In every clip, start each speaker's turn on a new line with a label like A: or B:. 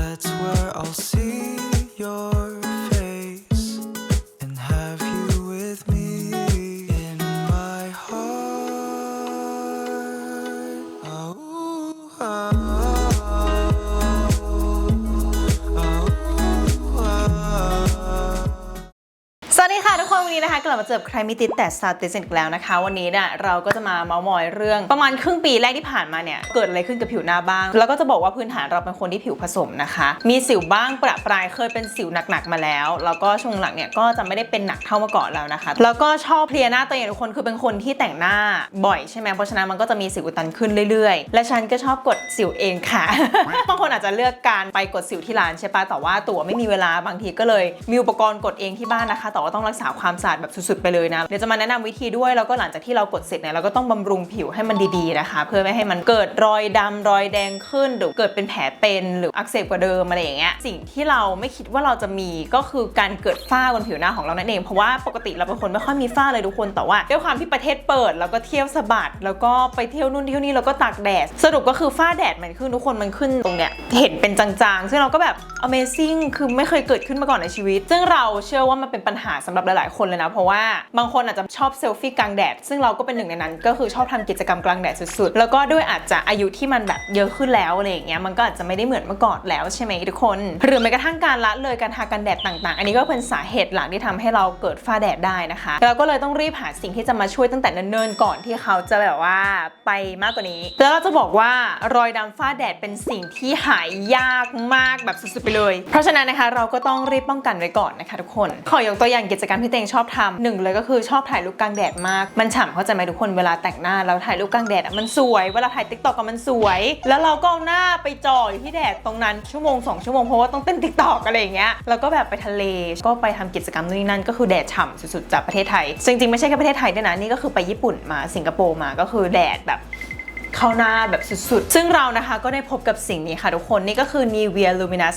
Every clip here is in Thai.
A: That's where I'll see your
B: ค่ะทุกคนวันนี้นะคะกลับมาเจอใครมีติดแต่สาวติดอีกแล้วนะคะ วันนี้เนี่ยเราก็จะมาเมาส์มอยเรื่องประมาณครึ่งปีแรกที่ผ่านมาเนี่ยเกิดอะไรขึ้นกับผิวหน้าบ้าง แล้วก็จะบอกว่าพื้นฐานเราเป็นคนที่ผิวผสมนะคะ มีสิวบ้างประปรายเคยเป็นสิวหนักๆมาแล้ว แล้วก็ช่วงหลังเนี่ยก็จะไม่ได้เป็นหนักเท่าเมื่อก่อนแล้วนะคะ แล้วก็ชอบเพลียหน้าตัวเองทุกคนคือเป็นคนที่แต่งหน้าบ่อยใช่ไหมเพราะฉะนั้นมันก็จะมีสิวอุดตันขึ้นเรื่อยๆ และฉันก็ชอบกดสิวเองค่ะบางคนอาจจะเลือกการไปกดสิวที่ร้านใช่ปะแต่ว่าตัวไม่มีเวลาบางทีก็เลยมีอุปกรณ์กดเองที่บ้านนะคะ แต่ว่าต้องรักษาความสะอาดแบบสุดๆไปเลยนะ เดี๋ยวจะมาแนะนำวิธีด้วยแล้วก็หลังจากที่เรากดเสร็จเนี่ยเราก็ต้องบำรุงผิวให้มันดีๆนะคะ เพื่อไม่ให้มันเกิดรอยดำรอยแดงขึ้นหรือเกิดเป็นแผลเป็นหรืออักเสบกว่าเดิมอะไรอย่างเงี้ยสิ่งที่เราไม่คิดว่าเราจะมีก็คือการเกิดฝ้าบนผิวหน้าของเรานั่นเองเพราะว่าปกติเราเป็นคนไม่ค่อยมีฝ้าเลยทุกคนแต่ว่าด้วยความที่ประเทศเปิดแล้วก็เที่ยวสะบัดแล้วก็ไปเที่ยวนู่นเที่ยวนี่แล้วก็ตากแดด สรุปก็คือฝ้าแดดมันขึ้นทุกคนมันขึ้นตรงเนี้ยเห็นเป็นจางๆ ซึ่งเราก็แบบ Amazing คือไม่เคยเกิดขึ้นมาก่อนในชีวิต ซึ่งเราเชื่อว่ามันเป็นปัญหาสำหรับหลายๆคนเลยนะ เพราะว่าบางคนอาจจะชอบเซลฟี่กลางแดด ซึ่งเราก็เป็นหนึ่งในนั้น ก็คือชอบทำกิจกรรมกลางแดดสุดๆ แล้วก็ด้วยอาจจะอายุที่มันแบบเยอะขึ้นแล้วอะไรอย่างเงี้ยมันก็อาจจะไม่ได้เหมือนเมื่อก่อนแล้วใช่ไหมทุกคน หรือแม้กระทั่งการละเลยการทากันแดดต่างๆ อันนี้ก็เป็นสาเหตุหลักที่ทำให้เราเกิดฝ้าแดดได้นะคะเราก็เลยต้องรีบหาสิ่งที่จะมาช่วยตั้งแต่เนิ่นๆก่อนที่เขาจะแบบว่าไปมากกว่านี้ แล้วเราจะบอกว่ารอยดำฝ้าแดดเป็นสิ่งที่หายยากมากแบบสุดๆไปเลย เพราะฉะนั้นนะคะเราก็ต้องรีบป้องกันไว้ก่อนนะคะทุกคน ขอยกตัวอย่างกิจกรรมที่เตงชอบทำหนึ่งเลยก็คือชอบถ่ายรูปกลางแดดมาก มันฉ่ำเข้าใจไหมทุกคนเวลาแต่งหน้าแล้วถ่ายรูปกลางแดดอะมันสวย เวลาถ่ายติ๊กต็อกก็มันสวย แล้วเราก็เอาหน้าไปจ่อยที่แดดตรงนั้นชั่วโมงสองชั่วโมงเพราะว่าต้องเต้นติ๊กต็อกอะไรอย่างเงี้ยแล้วก็แบบไปทะเลก็ไปทำกิจกรรมนู่นนี่นั่นก็คือแดดฉ่ำสุดๆจากประเทศไทยจริงๆไม่ใช่แค่ประเทศไทยด้วยนะนี่ก็คือไปญี่ปุ่นมาสิงคโปร์มาก็คือแดดแบบ เข้าหน้าแบบสุดๆ ซึ่งเรานะคะก็ได้พบกับสิ่งนี้ค่ะทุกคนนี่ก็คือ Nivea Luminous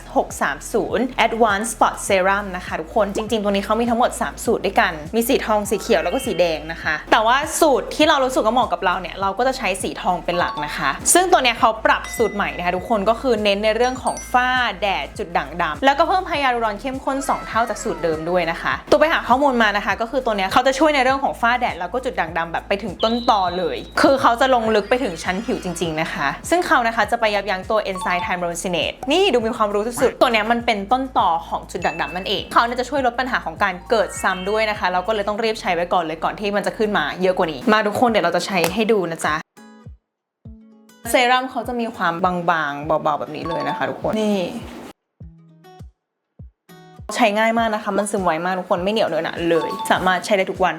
B: 630 Advanced Spot Serum นะคะทุกคนจริงๆ ตัวนี้เขามีทั้งหมด 3 สูตรด้วยกัน มีสีทองสีเขียวแล้วก็สีแดงนะคะ แต่ว่าสูตรที่เรารู้สึกว่าเหมาะกับเราเนี่ยเราก็จะใช้สีทองเป็นหลักนะคะ ซึ่งตัวเนี้ยเขาปรับสูตรใหม่นะคะทุกคนก็คือเน้นในเรื่องของฝ้าแดดจุดด่างดำแล้วก็เพิ่มไฮยาลูรอนเข้มข้น 2 เท่าจากสูตรเดิมด้วยนะคะ ตัวไปหาข้อมูลมานะคะ ก็คือตัวเนี้ยเขาจะช่วยในเรื่องของฝ้าแดดแล้วก็จุดด่างดำแบบไปถึงต้นตอเลย คือเขาจะลงลึกไปถึงชั้นผิวจริง ๆ นะคะ ซึ่งเขานะคะจะไปยับยั้งตัว enzyme thymrosinate นี่ดูมีความรู้สุดๆตัวเนี้ยมันเป็นต้นต่อของจุดด่างดำนั่นเองเขาเนี่ยจะช่วยลดปัญหาของการเกิดซ้ำด้วยนะคะ เราก็เลยต้องรีบใช้ไว้ก่อนเลยก่อนที่มันจะขึ้นมาเยอะกว่านี้ มาทุกคนเดี๋ยวเราจะใช้ให้ดูนะจ๊ะเซรั่มเขาจะมีความบางๆเบาๆแบบนี้เลยนะคะทุกคนนี่ใช้ง่ายมากนะคะ มันซึมไวมากทุกคนไม่เหนียวเนอะหนะเลย สามารถใช้ได้ทุกวัน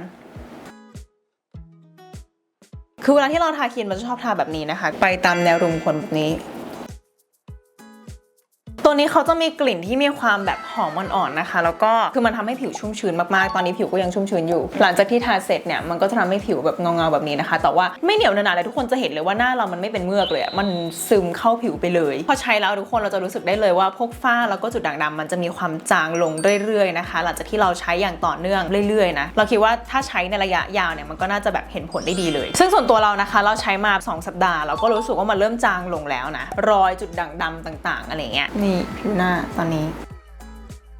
B: คือเวลาที่เราทาครีมมันจะชอบทาแบบนี้นะคะ ไปตามแนวรุมขนแบบนี้ ตัวนี้เขาจะมีกลิ่นที่มีความแบบหอมอ่อนๆนะคะ แล้วก็คือมันทำให้ผิวชุ่มชื้นมากๆ ตอนนี้ผิวก็ยังชุ่มชื้นอยู่ หลังจากที่ทาเสร็จเนี่ยมันก็จะทำให้ผิวแบบเงาๆแบบนี้นะคะ แต่ว่าไม่เหนียวหนาๆเลยทุกคนจะเห็นเลยว่าหน้าเรามันไม่เป็นเมือกเลยมันซึมเข้าผิวไปเลย พอใช้แล้วทุกคนเราจะรู้สึกได้เลยว่าพวกฝ้าแล้วก็จุดด่างดำมันจะมีความจางลงเรื่อยๆนะคะ หลังจากที่เราใช้อย่างต่อเนื่องเรื่อยๆนะเราคิดว่าถ้าใช้ในระยะยาวเนี่ยมันก็น่าจะแบบเห็นผลได้ดีเลย ซึ่งส่วนตัวเรานะคะ เราใช้มา 2 สัปดาห์เราก็รู้สึกว่ามันเริ่มจางลงแล้วนะรอยจุดด่างดำต่าง ๆอะไรเงี้ยนี่ผิวหน้าตอนนี้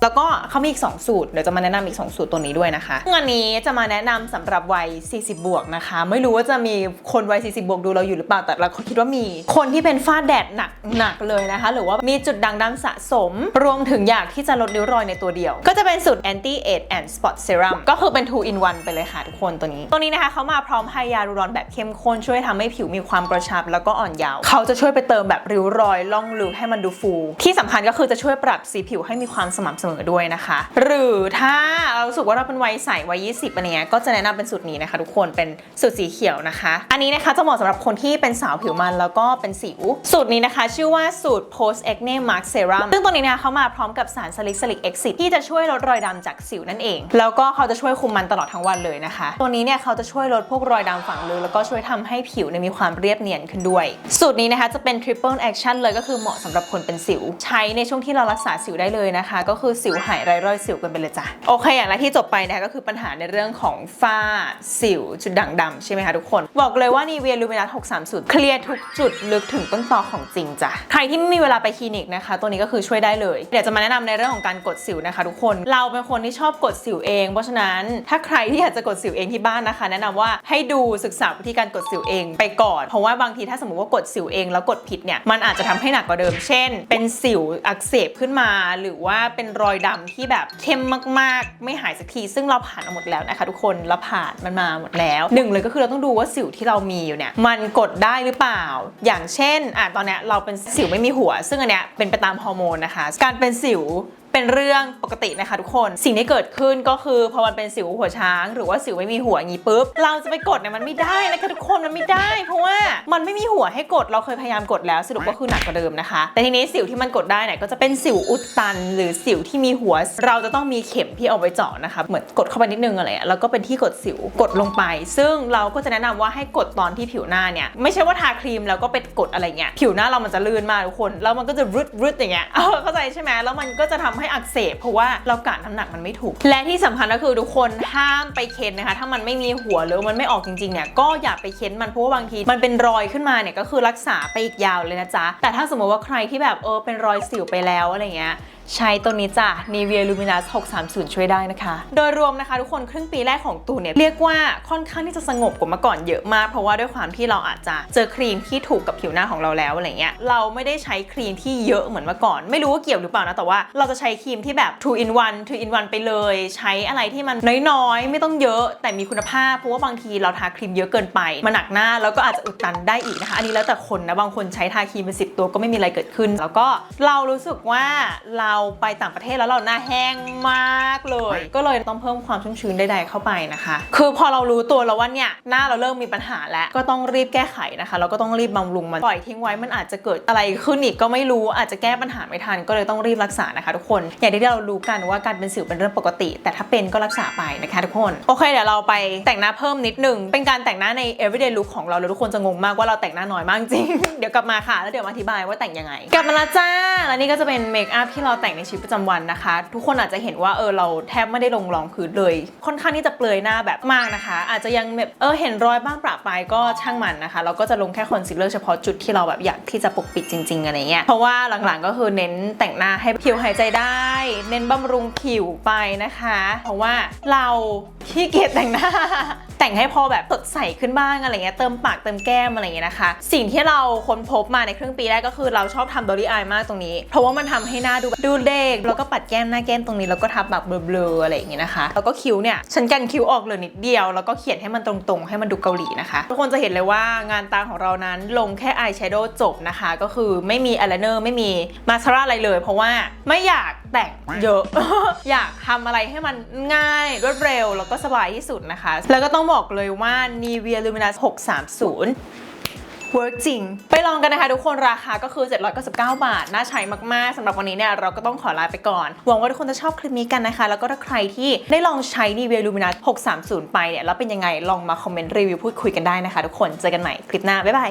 B: แล้วก็เขามีอีก 2 สูตร เดี๋ยวจะมาแนะนำอีก 2 สูตรตัวนี้ด้วยนะคะงานนี้จะมาแนะนำสำหรับวัย 40 บวกนะคะ ไม่รู้ว่าจะมีคนวัย 40 บวกดูเราอยู่หรือเปล่า แต่เราคิดว่ามี คนที่เป็นฝ้าแดดหนักหนักเลยนะคะ หรือว่ามีจุดด่างดำสะสม รวมถึงอยากที่จะลดริ้วรอยในตัวเดียว ก็จะเป็นสูตร anti age and spot serum ก็คือเป็น 2 in 1 ไปเลยค่ะทุกคนตัวนี้ ตัวนี้นะคะเขามาพร้อมไฮยาลูรอนแบบเข้มข้นช่วยทำให้ผิวมีความกระชับแล้วก็อ่อนเยาว์เขาจะช่วยไปเติมแบบริ้วรอยล่องลึกให้มันดูฟู ที่สำคัญก็คือจะช่วยปรับสีผิวให้มีความสม่ำเสมอด้วยนะคะ หรือถ้าเรารู้สึกว่าเราเป็นวัยใสวัย20อะไรเงี้ยก็จะแนะนำเป็นสูตรนี้นะคะ ทุกคนเป็นสูตรสีเขียวนะคะ อันนี้นะคะจะเหมาะสำหรับคนที่เป็นสาวผิวมันแล้วก็เป็นสิว สูตรนี้นะคะ ชื่อว่าสูตร post acne mark serum ซึ่งตัวนี้นะคะเขามาพร้อมกับสารสลิกสลิกเอ็กซิที่จะช่วยลดรอยดำจากสิวนั่นเอง แล้วก็เขาจะช่วยคุมมันตลอดทั้งวันเลยนะคะ ตัวนี้เนี่ยเขาจะช่วยลดพวกรอยดำฝังลึกแล้วก็ช่วยทำให้ผิวมีความเรียบเนียนขึ้นด้วย สูตรนี้นะคะจะเป็น triple action เลยก็คือเหมาะสำหรับคนเป็นสิว ใช้ในช่วงที่เรารักษาสิวได้เลยนะคะ ก็คือสิวหายไร้รอยสิวกันไปเลยจ้ะโอเคอย่างแรกที่จบไปนะคะก็คือปัญหาในเรื่องของฝ้าสิวจุดด่างดำใช่ไหมคะทุกคน บอกเลยว่านีเวียลูมินัส630 เคลียร์ทุกจุดลึกถึงต้นตอของจริงจ้ะใครที่ไม่มีเวลาไปคลินิกนะคะ ตัวนี้ก็คือช่วยได้เลย เดี๋ยวจะมาแนะนำในเรื่องของการกดสิวนะคะ ทุกคนเราเป็นคนที่ชอบกดสิวเอง เพราะฉะนั้นถ้าใครที่อยากจะกดสิวเองที่บ้านนะคะ แนะนำว่าให้ดูศึกษาวิธีการกดสิวเองไปก่อน เพราะว่าบางทีถ้าสมมติว่ากดสิวเองแล้วกดผิดเนี่ยมันอาจจะทำให้หนักกว่าเดิม เช่น เป็นสิวอักเสบขึ้นมาหรือว่าเป็นรอยดำที่แบบเข้มมากๆ ไม่หายสักที ซึ่งเราผ่านมาหมดแล้วนะคะทุกคนเราผ่านมันมาหมดแล้วหนึ่งเลยก็คือเราต้องดูว่าสิวที่เรามีอยู่เนี่ยมันกดได้หรือเปล่า อย่างเช่นอะตอนเนี้ยเราเป็นสิวไม่มีหัว ซึ่งอันเนี้ยเป็นไปตามฮอร์โมนนะคะ การเป็นสิว เป็นเรื่องปกตินะคะทุกคน สิ่งที่เกิดขึ้นก็คือพอมันเป็นสิวหัวช้าง หรือว่าสิวไม่มีหัวอย่างนี้ปุ๊บเราจะไปกดเนี่ยมันไม่ได้นะคะทุกคนมันไม่ได้ เพราะว่ามันไม่มีหัวให้กดเราเคยพยายามกดแล้วสรุปก็คือหนักกว่าเดิมนะคะ แต่ทีนี้สิวที่มันกดได้เนี่ยก็จะเป็นสิวอุดตัน หรือสิวที่มีหัว เราจะต้องมีเข็มที่เอาไว้เจาะนะคะเหมือนกดเข้าไปนิดนึงอะไรแล้วก็เป็นที่กดสิวกดลงไป ซึ่งเราก็จะแนะนำว่าให้กดตอนที่ผิวหน้าเนี่ยไม่ใช่ว่าทาครีมแล้วก็ไปกดอะไรเงี้ยผิวหน้าเรามันจะลื่นมากทุกคนแล้วมันก็จะรึดรึดอย่างเงี้ยเข้าใจใช่ไหมแล้วมันก็จะทำให้อักเสบเพราะว่าเรากะน้ำหนักมันไม่ถูก และที่สำคัญก็คือทุกคนห้ามไปเค้นนะคะ ถ้ามันไม่มีหัวหรือมันไม่ออกจริงๆเนี่ยก็อย่าไปเค้นมันเพราะว่าบางที มันเป็นรอยขึ้นมาเนี่ยก็คือรักษาไปอีกยาวเลยนะจ๊ะแต่ถ้าสมมติว่าใครที่แบบเออเป็นรอยสิวไปแล้วอะไรเงี้ย ใช้ตัวนี้จ้ะ Nivea Luminous 630 ช่วยได้นะคะ โดยรวมนะคะทุกคนครึ่งปีแรกของตูนเนี่ย เรียกว่าค่อนข้างที่จะสงบกว่าเมื่อก่อนเยอะมาก เพราะว่าด้วยความที่เราอาจจะเจอครีมที่ถูกกับผิวหน้าของเราแล้วอะไรเงี้ยเราไม่ได้ใช้ครีมที่เยอะเหมือนเมื่อก่อน ไม่รู้ว่าเกี่ยวหรือเปล่านะ แต่ว่าเราจะใช้ครีมที่แบบ2 in 1 2 in 1ไปเลย ใช้อะไรที่มันน้อยๆ ไม่ต้องเยอะแต่มีคุณภาพเพราะว่าบางทีเราทาครีมเยอะเกินไปมันหนักหน้าแล้วก็อาจจะอุดตันได้อีกนะคะอันนี้แล้วแต่คนนะบางคนใช้ทาครีมเป็นสิตัวก็ไม่มีอะไรเกิดขึ้น แล้วก็เรารู้สึกว่าเราไปต่างประเทศแล้วเราหน้าแห้งมากเลย ก็เลยต้องเพิ่มความชุ่มชื้นใดๆเข้าไปนะคะ คือพอเรารู้ตัวแล้วว่าเนี่ยหน้าเราเริ่มมีปัญหาแล้วก็ต้องรีบแก้ไขนะคะแล้วก็ต้องรีบบำรุงมันปล่อยทิ้งไว้มันอาจจะเกิดอะไรขึ้นอีกก็ไม่รู้อาจจะแก้ปัญหาไม่ทันก็เลยต้องรีบรักษานะคะ ทุกคนอย่างที่เรารู้กันว่าการเป็นสิวเป็นเรื่องปกติ แต่ถ้าเป็นก็รักษาไปนะคะทุกคนโอเคเดี๋ยวเราไปแต่งหน้าเพิ่มนิดนึงเป็นการแต่งหน้าใน everyday look ของเราแล้วทุกคนจะงงมากว่าเราแต่งหน้าน้อยมากจริงเดี๋ยวกลับมาค่ะแล้วเดี๋ยวมาอธิบายว่าแต่งยังไง กลับมาแล้วจ้า แล้วนี่ก็จะเป็นเมคอัพที่เราแต่งในชีวิตประจำวันนะคะ ทุกคนอาจจะเห็นว่าเออเราแทบไม่ได้ลงรองพื้นเลย ค่อนข้างที่จะเปลือยหน้าแบบมากนะคะ อาจจะยังแบบเออเห็นรอยบ้างประปรายก็ช่างมันนะคะ เราก็จะลงแค่คอนซีลเลอร์เฉพาะจุดที่เราแบบอยากที่จะปกปิดจริงๆอะไรเงี้ยเพราะว่าหลังๆก็คือเน้นแต่งหน้าให้ผิวหายใจได้ เน้นบำรุงผิวไปนะคะ เพราะว่าเรา ขี้เกียจแต่งหน้า แต่งให้พอแบบสดใสขึ้นบ้างอะไรเงี้ยเติมปากเติมแก้มอะไรเงี้ยนะคะ สิ่งที่เราค้นพบมาในครึ่งปีแรกก็คือเราชอบทำดอลี่อายมากตรงนี้ เพราะว่ามันทำให้หน้าดูดูเด็กแล้วก็ปัดแก้มหน้าแก้มตรงนี้แล้วก็ทับแบบเบลอๆอะไรอย่างเงี้ยนะคะแล้วก็คิ้วเนี่ยฉันกันคิ้วออกเหลือนิดเดียว แล้วก็เขียนให้มันตรงๆ ให้มันดูเกาหลีนะคะ ทุกคนจะเห็นเลยว่างานตาของเรานั้นลงแค่อายแชโดว์จบนะคะ ก็คือไม่มีอายไลเนอร์ไม่มีมาสคาร่าอะไรเลย เพราะว่าไม่อยากแต่งเยอะ อยากทำอะไรให้มันง่ายรวดเร็วแล้วก็สบายที่สุดนะคะ แล้วก็ต้องบอกเลยว่า Nivea Luminous 630เวิร์กจริง ไปลองกันนะคะทุกคนราคาก็คือ 799 บาท น่าใช้มาก ๆสำหรับวันนี้เนี่ยเราก็ต้องขอลาไปก่อน หวังว่าทุกคนจะชอบคลิปนี้กันนะคะ แล้วก็ถ้าใครที่ได้ลองใช้ Nivea Luminous 630 ไปเนี่ยแล้วเป็นยังไงลองมาคอมเมนต์รีวิวพูดคุยกันได้นะคะทุกคนเจอกันใหม่คลิปหน้า บ๊ายบาย